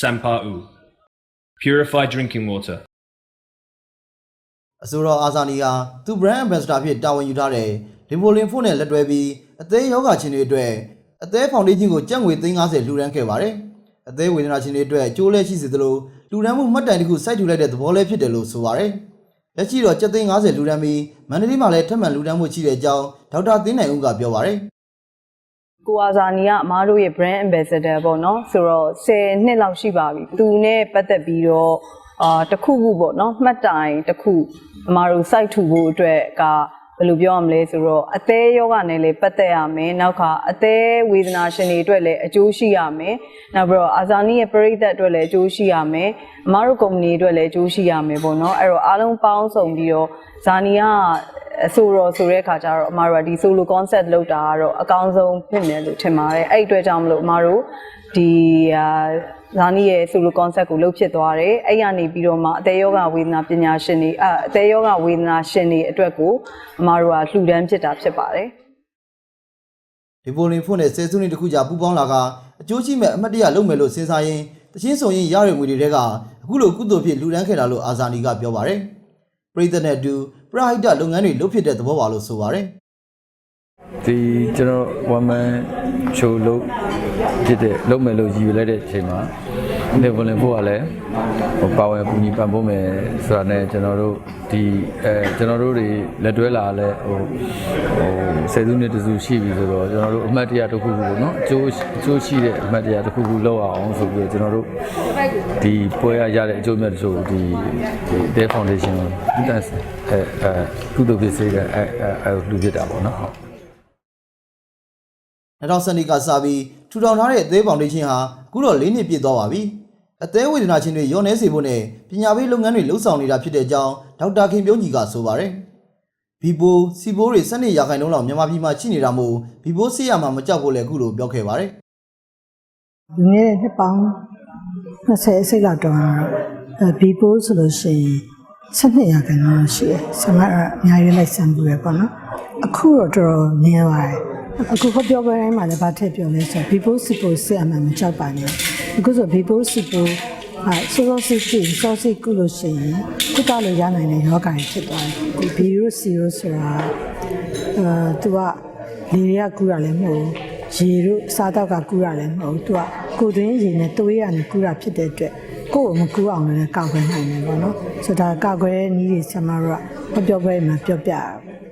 Sampa'u. Purified drinking water. အဆိုတော်အာဇာနီဟာသူ brand ambassador ဖြစ်တာဝန်ယူထားတဲ့လင်ဘိုလင်ဖို့နဲ့လက်တွဲပြီးအသေးယောဂချင်းတွေအတွက်အသေးဖောင်ဒေးရှင်းကိုကျပ်ငွေ350လှူဒန်းခဲ့ပါတယ်။အသေးဝေဒနာရှင်တွေအတွက်အကျိုးလည်းရှိစေသလိုလှူဒန်းမှုမှတ်တိုင်တစ်ခုစိုက်ထူလိုက်တဲ့သဘောလည်းဖြစ်တယ်လို့ဆိုပါတယ်။လက်ရှိတော့ကျပ်350လှူဒန်းပြီးမန္တလေးမှာလည်းထပ်မံလှူဒန်းမှုရှိတဲ့အကြောင်းဒေါက်တာသင်းနိုင်ဦးကပြောပါတယ်။ ကိုအာဇာနီကအမားတို့ရဲ့ brand ambassador ပေါ့နော်ဆိုတော့10နှစ်လောက်ရှိပါပြီသူနဲ့ပတ်သက်ပြီးတော့အာတစ်ခုခုပေါ့နော်မှတ်တိုင်တစ်ခုအမားတို့ site ထူဖို့အတွက်ကဘယ်လိုပြောရမလဲဆိုတော့အသေးယောဂနဲ့လည်းပတ်သက်ရမယ်နောက်ခါအသေးဝေဒနာရှင်တွေအတွက်လည်းအကျိုးရှိရမယ်နောက်ပြီးတော့အာဇာနီရဲ့ပရိသတ်အတွက်လည်းအကျိုးရှိရမယ်အမားတို့ကုမ္ပဏီအတွက်လည်းအကျိုးရှိရမယ်ပေါ့နော်အဲ့တော့အားလုံးပေါင်းစုံပြီးတော့ဇာနီက အဆိုတော့ဆိုတဲ့အခါကျတော့အမားတို့ကဒီ solo concept လောက်တာကတော့အကောင်းဆုံးဖြစ်မယ်လို့ထင်ပါတယ်အဲ့ဒီအတွက်ကြောင့်မလို့အမားတို့ဒီအာဇာနီရဲ့ solo concept ကိုလုပ်ဖြစ်သွားတယ်အဲ့ရနေပြီးတော့မှအသေးယောဂဝေဒနာပညာရှင်တွေအအသေးယောဂဝေဒနာရှင်တွေအတွက်ကိုအမားတို့ကလှူဒန်းဖြစ်တာဖြစ်ပါတယ်ဒီပိုလင်ဖွင့်တဲ့ဆယ်စုနှစ်တခုကြာပူပေါင်းလာကအကျိုးရှိမဲ့အမှတ်တရလုပ်မယ်လို့စဉ်းစားရင်တချင်းဆိုရင်ရရငွေတွေတဲကအခုလိုကုသိုလ်ဖြစ်လူဒန်းခဲ့တာလို့အာဇာနီကပြောပါတယ်။ပြည်သက်နဲ့အတူ ပရဟိတလုပ်ငန်းတွေလုပ်ဖြစ်တဲ့သဘောပါလို့ဆိုပါတယ်။ဒီကျွန်တော် one man show လုပ်ဖြစ်တဲ့လုပ်မယ်လို့ရည်ရွယ်လိုက်တဲ့အချိန်မှာ ဒီဘလင်ဖို့ကလည်းဟိုပါဝင်ပူညီပံ့ပိုးမယ်ဆိုတာနဲ့ကျွန်တော်တို့ဒီအဲကျွန်တော်တို့တွေလက်တွဲလာလဲဟိုဟိုဆယ်စုနှစ်တစုရှိပြီဆိုတော့ကျွန်တော်တို့အမှတ်တရတစ်ခုခုပေါ့နော်အကျိုးအကျိုးရှိတဲ့အမှတ်တရတစ်ခုခုလောက်အောင်ဆိုပြီးတော့ကျွန်တော်တို့ဒီပွဲရရတဲ့အကျိုးမြတ်တချို့ဒီဒီ Day Foundation ကိုတန်းအဲအဲကုသိုလ်ဖြစ်စေတဲ့အဲအဲလူဖြစ်တာပေါ့နော်ဟုတ်2012ကစပြီး ထူထောင်ထားတဲ့အသေးဖောင်ဒေးရှင်းဟာအခုတော့၄နှစ်ပြည့်သွားပါပြီ။အသေးဝေဒနာရှင်တွေရောနေစေဖို့နဲ့ပညာပေးလုပ်ငန်းတွေလှုပ်ဆောင်နေတာဖြစ်တဲ့အကြောင်းဒေါက်တာခင်ပြုံးကြီးကဆိုပါတယ်။ဘီပိုစီဘိုးတွေစနစ်ရာခိုင်နှုန်းလောက်မြန်မာပြည်မှာရှိနေတာမို့ဘီပိုးဆေးရမှာမကြောက်ဖို့လည်းအခုလိုပြောခဲ့ပါတယ်ဒီနေ့နှစ်ပေါင်း20စိတ်လောက်တောင်းတော့အဲဘီပိုးဆိုလို့ရှိရင်12ရာခိုင်နှုန်းရှိတယ်ဆမအများကြီးလိုက်ဆံဘူးရပေါ့နော်အခုတော့တော်တော်နည်းပါတယ် အခုဟောပြောပွဲတိုင်းမှာလည်းဗာထည့်ပြောလဲဆိုဘီပိုးစီပိုးဆက်အမှန်မကြောက်ပါနဲ့အခုဆိုဘီပိုးစီပိုးအဲဆိုတော့စီစီစောစီကုလို့ရှိရင်ကုသလို့ရနိုင်တဲ့ယောဂါတွေဖြစ်သွားတယ်ဒီဘီရိုစီရိုဆိုတာအဲသူကလေတွေကကူတာလည်းမဟုတ်ဘူးရေတို့စားတော့ကကူတာလည်းမဟုတ်ဘူးသူကကိုယ်တွင်းရေနဲ့သွေးရနဲ့ကူတာဖြစ်တဲ့အတွက်ကိုယ်ကိုမကူအောင်လည်းကောက်ခွဲနိုင်တယ်ပေါ့နော်ဆိုတော့ကောက်ခွဲနည်းတွေဆရာမတို့ကပြောပွဲမှာပြောပြရပါ